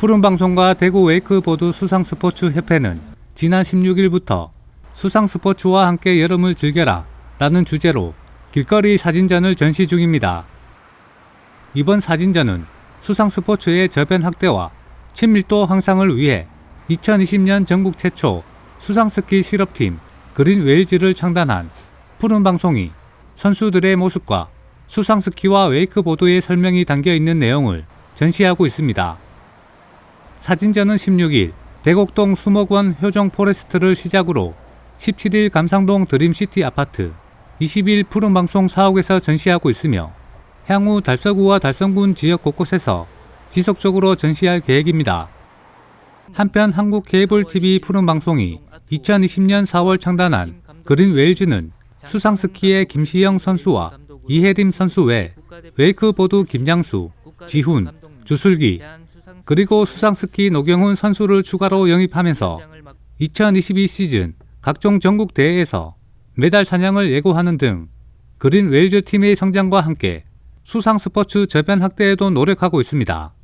푸른방송과 대구 웨이크보드 수상스포츠협회는 지난 16일부터 수상스포츠와 함께 여름을 즐겨라 라는 주제로 길거리 사진전을 전시 중입니다. 이번 사진전은 수상스포츠의 저변 확대와 친밀도 향상을 위해 2020년 전국 최초 수상스키 실업팀 그린 웨일즈를 창단한 푸른방송이 선수들의 모습과 수상스키와 웨이크보드의 설명이 담겨 있는 내용을 전시하고 있습니다. 사진전은 16일 대곡동 수목원 효정 포레스트를 시작으로 17일 감상동 드림시티 아파트, 20일 푸른방송 사옥에서 전시하고 있으며 향후 달서구와 달성군 지역 곳곳에서 지속적으로 전시할 계획입니다. 한편 한국 케이블 TV 푸른방송이 2020년 4월 창단한 그린 웨일즈는 수상 스키의 김시영 선수와 이혜림 선수 외 웨이크보드 김장수, 지훈, 주슬기, 그리고 수상스키 노경훈 선수를 추가로 영입하면서 2022 시즌 각종 전국 대회에서 메달 사냥을 예고하는 등 그린 웨일즈 팀의 성장과 함께 수상 스포츠 저변 확대에도 노력하고 있습니다.